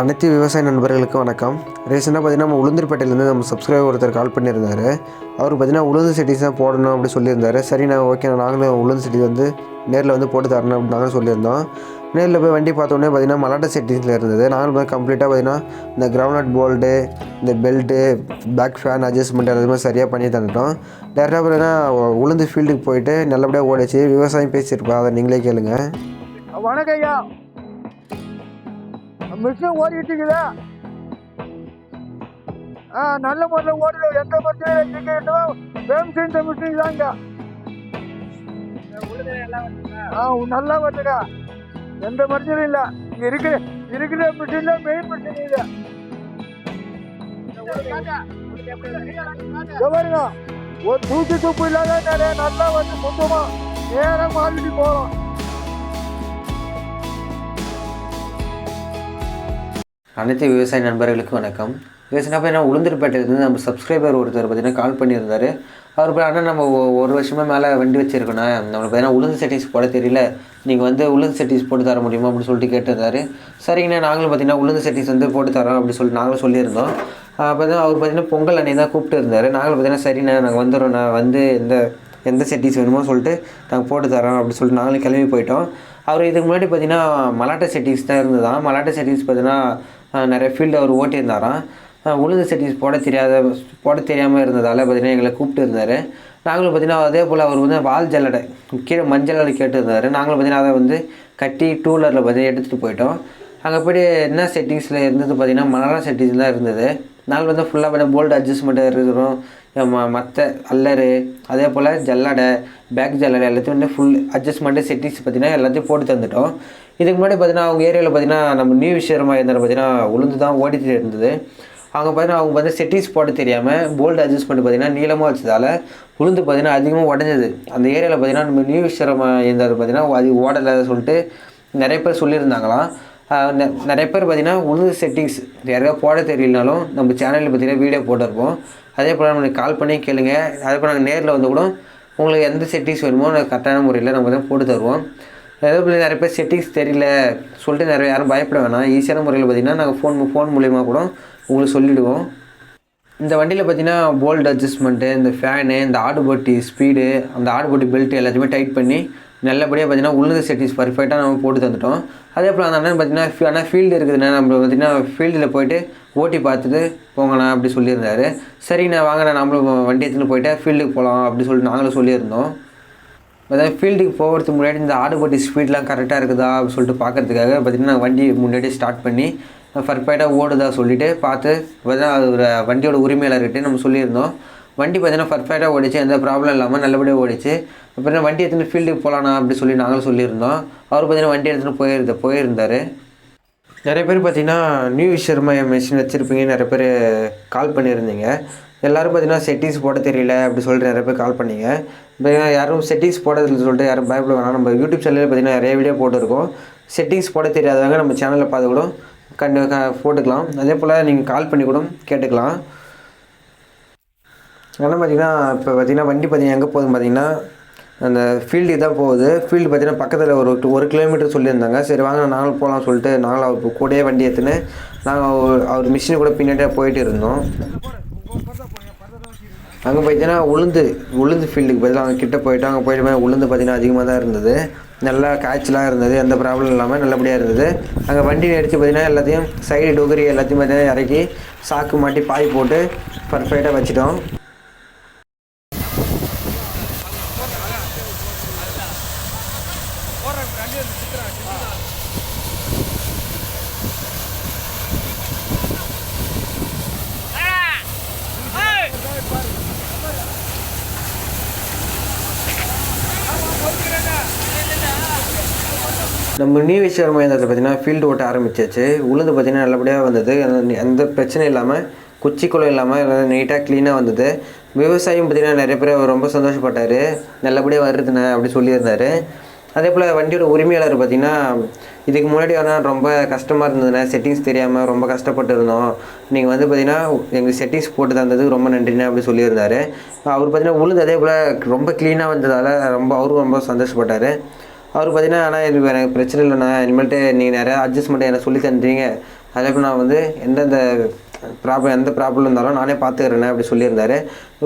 அனைத்து விவசாய நண்பர்களுக்கும் வணக்கம். ரீசெண்டாக பார்த்தீங்கன்னா நம்ம உளுந்தூர்பேட்டையிலேருந்து நம்ம சப்ஸ்கிரைபர் ஒருத்தர் கால் பண்ணியிருந்தார். அவர் பார்த்தீங்கன்னா உளுந்து சிட்டிஸ் தான் போடணும் அப்படி சொல்லியிருந்தாரு. சரி நான் ஓகே நாங்களும் உளுந்து சிட்டி வந்து நேரில் வந்து போட்டு தரணும் அப்படின்னு நாங்களும் சொல்லியிருந்தோம். நேரில் போய் வண்டி பார்த்தோன்னே பார்த்தீங்கன்னா மலாட்டா செட்டிங்ஸில் இருந்தது. நாங்களும் போய் கம்ப்ளீட்டாக பார்த்தீங்கன்னா இந்த கிரவுண்ட் போல்டு இந்த பெல்ட்டு பேக் ஃபேன் அட்ஜஸ்ட்மெண்ட் எல்லாமே சரியாக பண்ணி தந்துட்டோம். டேரெக்டாக பார்த்தீங்கன்னா உளுந்து ஃபீல்டுக்கு போயிட்டு நல்லபடியாக ஓடிச்சு விவசாயம் பேசியிருப்பா அதை நீங்களே கேளுங்க. வணக்கம் ஐயா. மிஷின் ஓடிட்டு இருக்குதா. ஆ நல்ல முறையில் ஓடுது. எந்த பிரச்சனையும் டிக்கெட்டும் ஃபேமஸ் செஞ்ச மிஷின் தாங்க ஆ நல்லா வருதுடா. எந்த பிரச்சனையும் இல்லை. இங்கே இருக்கிற இருக்கிற மிஷின் தான் மெயின் மிஷின் இது. பாருங்க. ஒரு தூக்கி துப்பு இல்லாத நிறைய நல்லா வந்து சுத்தமா நேரம் மாறிட்டு போகலாம் அனைத்து விவசாய நண்பர்களுக்கும் வணக்கம். ரீசெண்டாக பார்த்தீங்கன்னா நான் உளுந்தூர்பேட்டையிலேருந்து நம்ம சப்ஸ்கிரைபர் ஒருத்தர் பார்த்தீங்கன்னா கால் பண்ணியிருந்தார். அவர் போய் ஆனால் நம்ம ஒ- ஒரு வருஷமாக மேலே வண்டி வச்சுருக்கோண்ணா நம்மளுக்கு பார்த்தீங்கன்னா உளுந்து செட்டிஸ் போட தெரியல. நீங்கள் வந்து உளுந்து செட்டிஸ் போட்டு தர முடியுமா அப்படின்னு சொல்லிட்டு கேட்டிருந்தாரு. சரிங்கண்ணா நாங்களும் பார்த்தீங்கன்னா உளுந்து செட்டிஸ் வந்து போட்டு தரோம் அப்படின்னு சொல்லிட்டு நாங்களும் சொல்லியிருந்தோம். அப்போ தான் அவர் பார்த்தீங்கன்னா பொங்கல் அன்னைக்கு தான் கூப்பிட்டு இருந்தார். நாங்களும் பார்த்தீங்கன்னா சரிண்ணா நாங்கள் நான் வந்து எந்த எந்த செட்டிஸ் வேணுமோ சொல்லிட்டு நாங்கள் போட்டு தரோம் அப்படின்னு சொல்லிட்டு நாங்களும் கிளம்பி போயிட்டோம். அவர் இதுக்கு முன்னாடி பார்த்தீங்கன்னா மலாட்டை செட்டிஸ் தான் இருந்ததான் மலாட்டை செட்டிஸ் பார்த்தீங்கன்னா நிறைய ஃபீல்டு அவர் ஓட்டியிருந்தாராம். அஹ், உளுந்து செட்டிங்ஸ் போட தெரியாத போட தெரியாமல் இருந்ததால் பார்த்திங்கன்னா எங்களை கூப்பிட்டு இருந்தார். நாங்களும் பார்த்தீங்கன்னா அதே போல் அவர் வந்து வால் ஜல்லடை கீழே மஞ்சள் அடை கேட்டுருந்தார். நாங்களும் பார்த்திங்கன்னா அதை வந்து கட்டி டூ வீலரில் பார்த்தீங்கன்னா எடுத்துகிட்டு போயிட்டோம். அங்கே போய்ட்டு என்ன செட்டிங்ஸில் இருந்தது பார்த்தீங்கன்னா மலரா செட்டிங்ஸ் தான் இருந்தது. நாங்கள் வந்து ஃபுல்லாக பண்ண போல்டு அட்ஜஸ்ட்மெண்ட்டாக இருக்கிறோம் மற்ற அல்லரு அதே போல் ஜல்லடை பேக் ஜல்லடை எல்லாத்தையும் வந்து ஃபுல் அட்ஜஸ்ட்மெண்ட்டு செட்டிங்ஸ் பார்த்தீங்கன்னா எல்லாத்தையும் போட்டு தந்துட்டோம். இதுக்கு முன்னாடி பார்த்தீங்கன்னா அவங்க ஏரியாவில் பார்த்தீங்கன்னா நம்ம நியூ விஷயமா இருந்தாலும் பார்த்தீங்கன்னா உளுந்து தான் ஓடிட்டு இருந்தது. அவங்க பார்த்தீங்கன்னா அவங்க வந்து செட்டிங்ஸ் போட தெரியாமல் போல்டு அட்ஜஸ்ட்மெண்ட் பார்த்தீங்கன்னா நீளமாக வச்சதால் உளுந்து பார்த்தீங்கன்னா அதிகமாக உடஞ்சது. அந்த ஏரியாவில் பார்த்தீங்கன்னா நம்ம நியூ விஷயமா இருந்தாலும் பார்த்தீங்கன்னா அது ஓடலை சொல்லிட்டு நிறைய பேர் சொல்லியிருந்தாங்களாம். நெ- நிறைய பேர் பார்த்திங்கன்னா உளுந்து செட்டிங்ஸ் யாருக்காவது போட தெரியலனாலும் நம்ம சேனலில் பார்த்தீங்கன்னா வீடியோ போட்டிருப்போம். அதே போல் நம்மளுக்கு கால் பண்ணி கேளுங்க. அதே போல் நாங்கள் நேரில் வந்து கூட உங்களுக்கு எந்த செட்டிங்ஸ் வேணுமோ கரெக்டான முறையில் நம்ம தான் போட்டு தருவோம். அதே நிறைய பேர் செட்டிங்ஸ் தெரியல சொல்லிட்டு நிறைய யாரும் பயப்பட வேணாம். ஈஸியான முறையில் பார்த்தீங்கன்னா நாங்கள் ஃபோன் ஃபோன் மூலிமா கூட உங்களுக்கு சொல்லிவிடுவோம் இந்த வண்டியில் பார்த்தீங்கன்னா போல்ட் அட்ஜஸ்ட்மெண்ட்டு இந்த ஃபேனு இந்த ஆடுபட்டி ஸ்பீடு அந்த ஆடுபட்டி பெல்ட் எல்லாத்தையுமே டைட் பண்ணி நல்லபடியாக பார்த்தீங்கன்னா உள்ளது செட்டிங்ஸ் பர்ஃபெக்டாக நம்ம போட்டு தந்துட்டோம். அதே போல் அந்த அண்ணன் பார்த்தீங்கன்னா ஆனால் ஃபீல்டு இருக்குதுண்ணா நம்ம பார்த்தீங்கன்னா ஃபீல்டில் போயிட்டு ஓட்டி பார்த்துட்டு போங்கண்ணா அப்படி சொல்லியிருந்தாரு. சரிண்ணா வாங்கண்ணா நம்மளும் வண்டி எடுத்துன்னு போயிட்டு ஃபீல்டுக்கு போகலாம் அப்படி சொல்லிட்டு நாங்களும் சொல்லியிருந்தோம். அதாவது ஃபீல்டுக்கு போகிறதுக்கு முன்னாடி இந்த ஆடுபட்டி ஸ்பீட்லாம் கரெக்டாக இருக்குதா அப்படின்னு சொல்லிட்டு பார்க்குறதுக்காக பார்த்திங்கன்னா வண்டி முன்னாடி ஸ்டார்ட் பண்ணி பர்ஃபெக்டாக ஓடுதா சொல்லிவிட்டு பார்த்து பார்த்தீங்கன்னா அது ஒரு வண்டியோட உரிமையாளர்கிட்ட நம்ம சொல்லியிருந்தோம். வண்டி பார்த்தீங்கன்னா பர்ஃபெக்டாக ஓடிச்சு எந்த ப்ராப்ளம் இல்லாமல் நல்லபடியாக ஓடிச்சு. அப்புறம் வண்டி எடுத்துன்னு ஃபீல்டுக்கு போகலாண்ணா அப்படி சொல்லி நாங்களும் சொல்லியிருந்தோம். அவர் பார்த்தீங்கன்னா வண்டி எடுத்துன்னு போயிருந்த போயிருந்தார். நிறைய பேர் பார்த்திங்கன்னா நியூ விஷயமா மிஷின் வச்சுருப்பீங்க நிறைய பேர் கால் பண்ணியிருந்தீங்க. எல்லோரும் பார்த்தீங்கன்னா செட்டிங்ஸ் போட தெரியல அப்படி சொல்லிட்டு நிறைய பேர் கால் பண்ணீங்க. இப்போ யாரும் செட்டிங்ஸ் போடுறதுல சொல்லிட்டு யாரும் பயப்பட வேணாம். நம்ம யூடியூப் சேனலில் பார்த்தீங்கன்னா நிறைய வீடியோ போட்டிருக்கோம். செட்டிங்ஸ் போட தெரியாதவங்க நம்ம சேனலில் பார்த்து கூட கண்டு போட்டுக்கலாம். அதே போல் நீங்கள் கால் பண்ணி கூட கேட்டுக்கலாம். ஆனால் பார்த்தீங்கன்னா இப்போ பார்த்தீங்கன்னா வண்டி பார்த்தீங்கன்னா எங்கே போகுதுன்னு பார்த்தீங்கன்னா அந்த ஃபீல்டு தான் போகுது. ஃபீல்டு பார்த்தீங்கன்னா பக்கத்தில் ஒரு ஒரு கிலோமீட்டர் சொல்லியிருந்தாங்க. சரி வாங்க நாங்களும் போகலாம் சொல்லிட்டு நாங்களும் அவர் கூடயே வண்டி எடுத்துன்னு நாங்கள் அவர் மிஷின் கூட பின்னாடியே போயிட்டு இருந்தோம். அங்கே பார்த்தீங்கன்னா உளுந்து உளுந்து ஃபீல்டுக்கு பதிலாக அங்கே கிட்ட போயிட்டு அங்கே போயிட்டு போய் உளுந்து பார்த்தீங்கன்னா அதிகமாக தான் இருந்தது. நல்லா காய்ச்சலாக இருந்தது எந்த ப்ராப்ளம் இல்லாமல் நல்லபடியாக இருந்தது. அங்கே வண்டி நிறுத்தி பார்த்தீங்கன்னா எல்லாத்தையும் சைடு டுகரி எல்லாத்தையும் பார்த்தீங்கன்னா இறக்கி சாக்கு மாட்டி பாய் போட்டு பர்ஃபெக்டாக வச்சிட்டோம். நம்ம நியூ விஷயம் மையத்தில் பார்த்தீங்கன்னா ஃபீல்டு ஓட்ட ஆரம்பிச்சாச்சு. உளுந்து பார்த்தீங்கன்னா நல்லபடியாக வந்தது. எந்த- பிரச்சனையும் இல்லாமல் குச்சிக்குளம் இல்லாமல் நீட்டாக க்ளீனாக வந்தது. விவசாயம் பார்த்தீங்கன்னா நிறைய பேர் ரொம்ப சந்தோஷப்பட்டார். நல்லபடியாக வருதுண்ணே அப்படி சொல்லியிருந்தார். அதே போல் வண்டியோட உரிமையாளர் பார்த்திங்கன்னா இதுக்கு முன்னாடி ஆனால் ரொம்ப கஷ்டமாக இருந்ததுண்ணே செட்டிங்ஸ் தெரியாமல் ரொம்ப கஷ்டப்பட்டு இருந்தோம். நீங்கள் வந்து பார்த்தீங்கன்னா எங்களுக்கு செட்டிங்ஸ் போட்டு தந்தது ரொம்ப நன்றிண்ணே அப்படி சொல்லியிருந்தார். அவர் பார்த்தீங்கன்னா உளுந்து அதே போல் ரொம்ப க்ளீனாக வந்ததால் ரொம்ப அவரும் ரொம்ப சந்தோஷப்பட்டார். அவர் பார்த்தீங்கன்னா ஆனால் இது எனக்கு பிரச்சனை இல்லைண்ணா. இனிமேல்ட்டு நீங்கள் நிறையா அட்ஜஸ்ட்மெண்ட் எனக்கு சொல்லி தந்துட்டீங்க அதே போல் நான் வந்து எந்தெந்த ப்ராப்ளம் எந்த ப்ராப்ளம் இருந்தாலும் நானே பார்த்துக்கிறேன் அப்படி சொல்லியிருந்தாரு.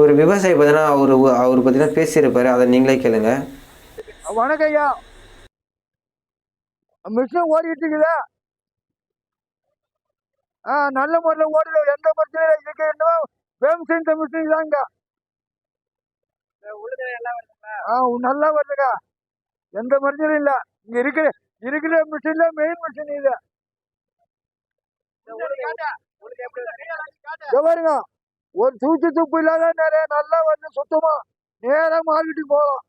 ஒரு விவசாயி பார்த்தீங்கன்னா அவர் அவர் பார்த்தீங்கன்னா பேசியிருப்பாரு. அதை நீங்களே கேளுங்க. வணக்கம் ஐயா. மிஷின் ஓடிட்டு இருக்குதா. ஆ நல்ல முறையில் ஓடுது. எந்த பிரச்சனையும் இல்லை. இதுக்கு என்ன வேம் செஞ்ச மிஷின் தாங்க ஆ நல்லா வருதுங்க எந்த பிரச்சனையும் இல்லை. இங்க இருக்கிற இருக்கிற மிஷின்ல மெயின் மிஷின் இது. இதோ பாருங்க. ஒரு தூத்து துப்பு இல்லாத நிறைய நல்லா வந்து சுத்தமா நேரம் மார்க்கெட்டுக்கு போகலாம்.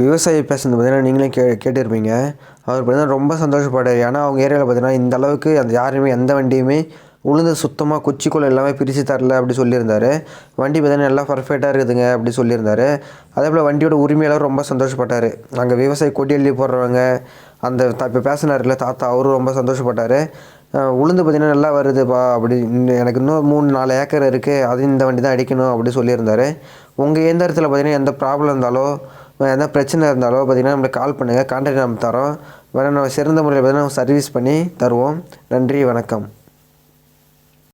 விவசாயி பேசுனது பார்த்தீங்கன்னா நீங்களே கே கேட்டிருப்பீங்க. அவர் பார்த்தீங்கன்னா ரொம்ப சந்தோஷப்படுறாரு ஏன்னா அவங்க ஏரியாவில் பார்த்தீங்கன்னா இந்த அளவுக்கு அந்த யாருமே எந்த வண்டியுமே உளுந்து சுத்தமாக குச்சிக்குள்ள எல்லாமே பிரித்து தரல அப்படி சொல்லியிருந்தார். வண்டி பார்த்தீங்கன்னா நல்லா பர்ஃபெக்டாக இருக்குதுங்க அப்படி சொல்லியிருந்தார். அதே போல் வண்டியோட உரிமையாளர் ரொம்ப சந்தோஷப்பட்டார். அங்கே விவசாயி கொடி எழுதி போடுறவங்க அந்த த இப்போ பேசினார்ல தாத்தா அவரும் ரொம்ப சந்தோஷப்பட்டார். உளுந்து பார்த்தீங்கன்னா நல்லா வருதுப்பா அப்படி இன்னும் எனக்கு இன்னும் மூணு நாலு ஏக்கர் இருக்குது அது இந்த வண்டி தான் அடிக்கணும் அப்படி சொல்லியிருந்தார். உங்கள் இயந்திரத்தில் பார்த்தீங்கன்னா எந்த ப்ராப்ளம் இருந்தாலோ எந்த பிரச்சனை இருந்தாலோ பார்த்தீங்கன்னா நம்மளுக்கு கால் பண்ணுங்கள் கான்டாக்ட் நம்ம தரோம். வேணா நம்ம சிறந்த முறையில் பார்த்தீங்கன்னா சர்வீஸ் பண்ணி தருவோம். நன்றி வணக்கம்.